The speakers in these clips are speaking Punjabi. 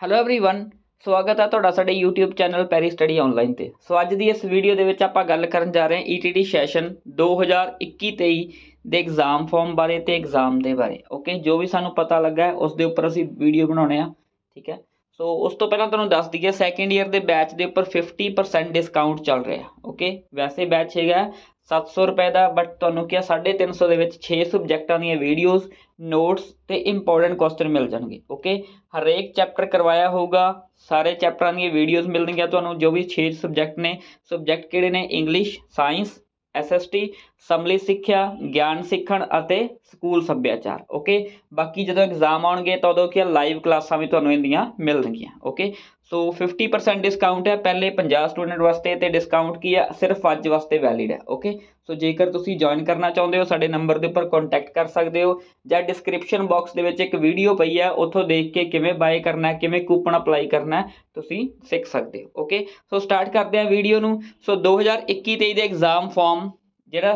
ਹੈਲੋ एवरीवन ਸਵਾਗਤ ਹੈ ਤੁਹਾਡਾ ਸਾਡੇ YouTube channel Perry study online ਤੇ ਸੋ ਅੱਜ ਦੀ ਇਸ ਵੀਡੀਓ ਦੇ ਵਿੱਚ ਆਪਾਂ ਗੱਲ ਕਰਨ ਜਾ ਰਹੇ ਹਾਂ E ETT ਸੈਸ਼ਨ 2021-23 ਦੇ ਐਗਜ਼ਾਮ ਫਾਰਮ ਬਾਰੇ ਤੇ ਐਗਜ਼ਾਮ ਦੇ ਬਾਰੇ ਓਕੇ ਜੋ ਵੀ ਸਾਨੂੰ ਪਤਾ ਲੱਗਾ ਹੈ, ਉਸ ਦੇ ਉੱਪਰ ਅਸੀਂ ਵੀਡੀਓ ਬਣਾਉਣੇ ਆ ਠੀਕ ਹੈ ਸੋ ਉਸ ਤੋਂ ਪਹਿਲਾਂ ਤੁਹਾਨੂੰ ਦੱਸ ਦਈਏ ਸੈਕੰਡ ਈਅਰ ਦੇ ਬੈਚ ਦੇ ਉੱਪਰ 50% ਡਿਸਕਾਊਂਟ ਚੱਲ ਰਿਹਾ ਓਕੇ ਵੈਸੇ ਬੈਚ ਹੈਗਾ 700 ਰੁਪਏ ਦਾ ਬਟ ਤੁਹਾਨੂੰ ਕਿਹਾ 350 ਦੇ ਵਿੱਚ 6 ਸਬਜੈਕਟਾਂ ਦੀਆਂ ਵੀਡੀਓਜ਼ ਨੋਟਸ ਤੇ ਇੰਪੋਰਟੈਂਟ ਕੁਐਸਚਨ ਮਿਲ ਜਾਣਗੇ ਓਕੇ ਹਰੇਕ ਚੈਪਟਰ ਕਰਵਾਇਆ ਹੋਊਗਾ, ਸਾਰੇ ਚੈਪਟਰਾਂ ਦੀਆਂ ਵੀਡੀਓਜ਼ ਮਿਲਣਗੀਆਂ ਤੁਹਾਨੂੰ, ਜੋ ਵੀ 6 ਸਬਜੈਕਟ ਨੇ ਸਬਜੈਕਟ ਕਿਹੜੇ ਨੇ? ਇੰਗਲਿਸ਼ ਸਾਇੰਸ ਐਸਐਸਟੀ ਸਮਲੀ ਸਿੱਖਿਆ, ਗਿਆਨ ਸਿੱਖਣ ਅਤੇ ਸਕੂਲ ਸੱਭਿਆਚਾਰ ਓਕੇ ਬਾਕੀ ਜਦੋਂ ਐਗਜ਼ਾਮ ਆਉਣਗੇ ਤਾਂ ਉਦੋਂ ਕੀ ਲਾਈਵ ਕਲਾਸਾਂ ਵੀ ਤੁਹਾਨੂੰ ਇਹਦੀਆਂ ਮਿਲਣਗੀਆਂ ਓਕੇ ਸੋ 50% ਡਿਸਕਾਊਂਟ ਹੈ। ਪਹਿਲੇ 50 ਸਟੂਡੈਂਟ ਵਾਸਤੇ ਤੇ ਡਿਸਕਾਊਂਟ ਕੀ ਹੈ? ਸਿਰਫ ਅੱਜ ਵਾਸਤੇ ਵੈਲਿਡ ਹੈ। ਓਕੇ ਸੋ ਜੇਕਰ ਤੁਸੀਂ ਜੁਆਇਨ ਕਰਨਾ ਚਾਹੁੰਦੇ ਹੋ, ਸਾਡੇ ਨੰਬਰ ਦੇ ਉੱਪਰ ਕੰਟੈਕਟ ਕਰ ਸਕਦੇ ਹੋ ਜਾਂ ਡਿਸਕ੍ਰਿਪਸ਼ਨ ਬਾਕਸ ਦੇ ਵਿੱਚ ਇੱਕ ਵੀਡੀਓ ਪਈ ਹੈ, ਉੱਥੋਂ ਦੇਖ ਕੇ ਕਿਵੇਂ ਬਾਏ ਕਰਨਾ ਹੈ, ਕਿਵੇਂ ਕੂਪਨ ਅਪਲਾਈ ਕਰਨਾ ਹੈ, ਤੁਸੀਂ ਸਿੱਖ ਸਕਦੇ ਹੋ। ਓਕੇ ਸੋ ਸਟਾਰਟ ਕਰਦੇ ਹਾਂ ਵੀਡੀਓ ਨੂੰ। ਸੋ 2021-23 ਦੇ ਐਗਜ਼ਾਮ ਫਾਰਮ ਜਿਹੜਾ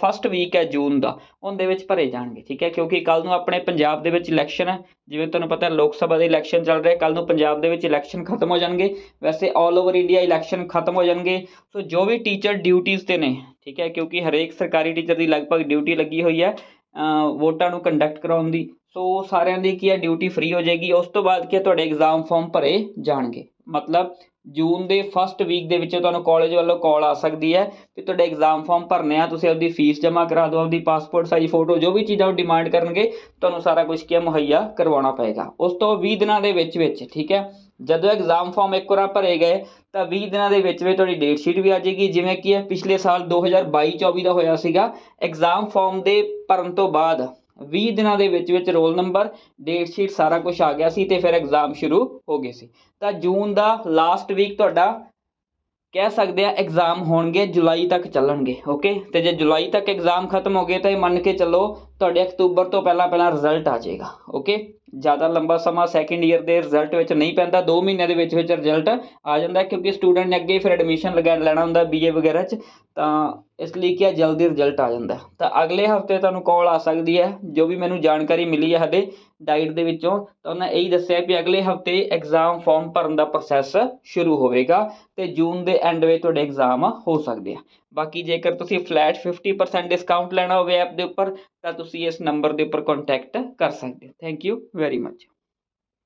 ਫਸਟ ਵੀਕ ਹੈ ਜੂਨ ਦਾ, ਉਹਦੇ ਵਿੱਚ ਭਰੇ ਜਾਣਗੇ, ਠੀਕ ਹੈ? ਕਿਉਂਕਿ ਕੱਲ ਨੂੰ ਆਪਣੇ ਪੰਜਾਬ ਦੇ ਵਿੱਚ ਇਲੈਕਸ਼ਨ ਹੈ। ਜਿਵੇਂ ਤੁਹਾਨੂੰ ਪਤਾ ਲੋਕ ਸਭਾ ਦੇ ਇਲੈਕਸ਼ਨ ਚੱਲ ਰਹੇ ਕੱਲ ਨੂੰ ਪੰਜਾਬ ਦੇ ਵਿੱਚ ਇਲੈਕਸ਼ਨ ਖਤਮ ਹੋ ਜਾਣਗੇ। ਵੈਸੇ ਆਲ ਓਵਰ ਇੰਡੀਆ ਇਲੈਕਸ਼ਨ ਖਤਮ ਹੋ ਜਾਣਗੇ। ਸੋ ਜੋ ਵੀ ਟੀਚਰ ਡਿਊਟੀਆਂ ਤੇ ਨੇ, ਠੀਕ ਹੈ? ਕਿਉਂਕਿ ਹਰੇਕ ਸਰਕਾਰੀ ਟੀਚਰ ਦੀ ਲਗਭਗ ਡਿਊਟੀ ਲੱਗੀ ਹੋਈ ਹੈ ਵੋਟਾਂ ਨੂੰ ਕੰਡਕਟ ਕਰਾਉਣ ਦੀ। ਸੋ ਸਾਰਿਆਂ ਦੀ ਕੀ ਹੈ? ਡਿਊਟੀ ਫ੍ਰੀ ਹੋ ਜਾਏਗੀ। ਉਸ ਤੋਂ ਬਾਅਦ ਕੀ ਤੁਹਾਡੇ ਐਗਜ਼ਾਮ ਫਾਰਮ ਭਰੇ ਜਾਣਗੇ। ਮਤਲਬ ਜੂਨ ਦੇ ਫਸਟ ਵੀਕ ਦੇ ਵਿੱਚ ਤੁਹਾਨੂੰ ਕਾਲਜ ਵੱਲੋਂ ਕਾਲ ਆ ਸਕਦੀ ਹੈ ਕਿ ਤੁਹਾਡੇ ਐਗਜ਼ਾਮ ਫਾਰਮ ਭਰਨੇ ਆ, ਤੁਸੀਂ ਆਪਦੀ ਫੀਸ ਜਮ੍ਹਾਂ ਕਰਾ ਦਿਓ, ਆਪਦੀ ਪਾਸਪੋਰਟ ਸਾਈਜ਼ ਫੋਟੋ ਜੋ ਵੀ ਚੀਜ਼ਾਂ ਉਹ ਡਿਮਾਂਡ ਕਰਨਗੇ, ਤੁਹਾਨੂੰ ਸਾਰਾ ਕੁਝ ਕੀ ਮੁਹੱਈਆ ਕਰਵਾਉਣਾ ਪਏਗਾ। ਉਸ ਤੋਂ 20 ਦਿਨਾਂ ਦੇ ਵਿੱਚ ਵਿੱਚ, ਠੀਕ ਹੈ? ਜਦੋਂ ਐਗਜ਼ਾਮ ਫਾਰਮ ਇੱਕ ਵਾਰ ਭਰੇ ਗਏ, ਤਾਂ 20 ਦਿਨਾਂ ਦੇ ਵਿੱਚ ਵਿੱਚ ਤੁਹਾਡੀ ਡੇਟ ਸ਼ੀਟ ਵੀ ਆ ਜਾਏਗੀ। ਜਿਵੇਂ ਕਿ ਇਹ ਪਿਛਲੇ ਸਾਲ 2022-24 ਦਾ ਹੋਇਆ ਸੀਗਾ ਐਗਜ਼ਾਮ ਫਾਰਮ ਦੇ ਭਰਨ ਤੋਂ ਬਾਅਦ 20 ਦਿਨਾਂ ਦੇ ਵਿੱਚ ਵਿੱਚ ਰੋਲ ਨੰਬਰ ਡੇਟ ਸ਼ੀਟ ਸਾਰਾ ਕੁਝ ਆ ਗਿਆ ਸੀ ਤੇ ਫਿਰ ਐਗਜ਼ਾਮ ਸ਼ੁਰੂ ਹੋ ਗਏ ਸੀ। ਤਾਂ ਜੂਨ ਦਾ ਲਾਸਟ ਵੀਕ ਤੁਹਾਡਾ ਕਹਿ ਸਕਦੇ ਆ ਐਗਜ਼ਾਮ ਹੋਣਗੇ, ਜੁਲਾਈ ਤੱਕ ਚੱਲਣਗੇ ਓਕੇ ਤੇ ਜੇ ਜੁਲਾਈ ਤੱਕ ਐਗਜ਼ਾਮ ਖਤਮ ਹੋ ਗਏ ਤਾਂ ਇਹ ਮੰਨ ਕੇ ਚੱਲੋ ਤੁਹਾਡੇ ਅਕਤੂਬਰ ਤੋਂ ਪਹਿਲਾਂ ਪਹਿਲਾਂ ਰਿਜ਼ਲਟ ਆ ਜਾਏਗਾ ਓਕੇ ਜ਼ਿਆਦਾ ਲੰਬਾ ਸਮਾਂ ਸੈਕੰਡ ਈਅਰ ਦੇ ਰਿਜ਼ਲਟ ਵਿੱਚ ਨਹੀਂ ਪੈਂਦਾ 2 ਮਹੀਨਿਆਂ ਦੇ ਵਿੱਚ ਵਿੱਚ ਰਿਜ਼ਲਟ ਆ ਜਾਂਦਾ ਕਿਉਂਕਿ ਸਟੂਡੈਂਟ ਨੇ ਅੱਗੇ ਫਿਰ ਐਡਮਿਸ਼ਨ ਲਗਾ ਲੈਣਾ ਹੁੰਦਾ ਬੀਏ ਵਗੈਰਾ 'ਚ, ਤਾਂ ਇਸ ਲਈ ਕੀ ਜਲਦੀ ਰਿਜ਼ਲਟ ਆ ਜਾਂਦਾ ਤਾਂ ਅਗਲੇ ਹਫ਼ਤੇ ਤੁਹਾਨੂੰ ਕਾਲ ਆ ਸਕਦੀ ਹੈ, ਜੋ ਵੀ ਮੈਨੂੰ ਜਾਣਕਾਰੀ ਮਿਲੀ ਹੈ ਸਾਡੇ ਡਾਈਟ ਦੇ ਵਿੱਚੋਂ, ਤਾਂ ਉਹਨਾਂ ਇਹੀ ਦੱਸਿਆ ਵੀ ਅਗਲੇ ਹਫ਼ਤੇ ਐਗਜ਼ਾਮ ਫਾਰਮ ਭਰਨ ਦਾ ਪ੍ਰੋਸੈਸ ਸ਼ੁਰੂ ਹੋਵੇਗਾ ਤੇ ਜੂਨ ਦੇ ਐਂਡ ਵਿੱਚ ਤੁਹਾਡੇ ਐਗਜ਼ਾਮ ਹੋ ਸਕਦੇ ਆ। ਬਾਕੀ ਜੇਕਰ ਤੁਸੀਂ ਫਲੈਟ 50% ਡਿਸਕਾਊਂਟ ਲੈਣਾ ਹੋਵੇ ਐਪ ਦੇ ਉੱਪਰ, ਤਾਂ ਤੁਸੀਂ ਤੁਸੀਂ ਇਸ ਨੰਬਰ ਦੇ ਉੱਪਰ ਕੰਟੈਕਟ ਕਰ ਸਕਦੇ ਹੋ। Thank you very much